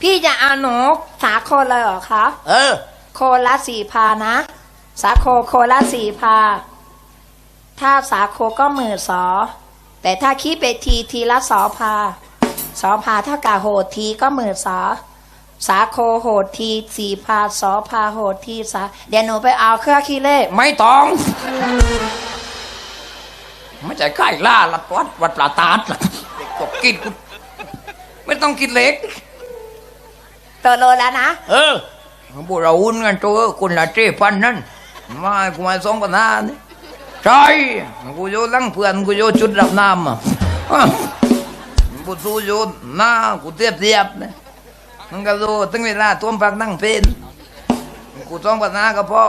พี่จะเอาหนูสาโคเลยเหรอคะ เออ โคละสี่พานะ สาโคโคละสี่พา ถ้าสาโคก็หมื่นสอ แต่ถ้าคิดไปทีทีละสอพา สอพาเท่ากับโหดทีก็หมื่นสอ สาโคโหดทีสี่พาสอพาโหดทีสาเดี๋ยวหนูไปเอาเครื่องคิดเลขไม่ต้อง ไม่ใช่ใกล้ล่าละวัดวัดปลาตาดละเด็กกบกินกูไม่ต้องกินเล็กเติร์โลแล้วนะ เออพวกเราหุ้นกันตัวคนละเจ็พันนั่นมาให้กูมาสองพันห้านี่ใช่กูโยนลังเพื่อนกูโยนชุดรับน้ำอะอ้าวกูสู้โยนหน้ากูเทียบเทียบนะมันก็รู้ถึงเวลาตัวมปักนั่งเป็นกูสองพันห้าก็พอ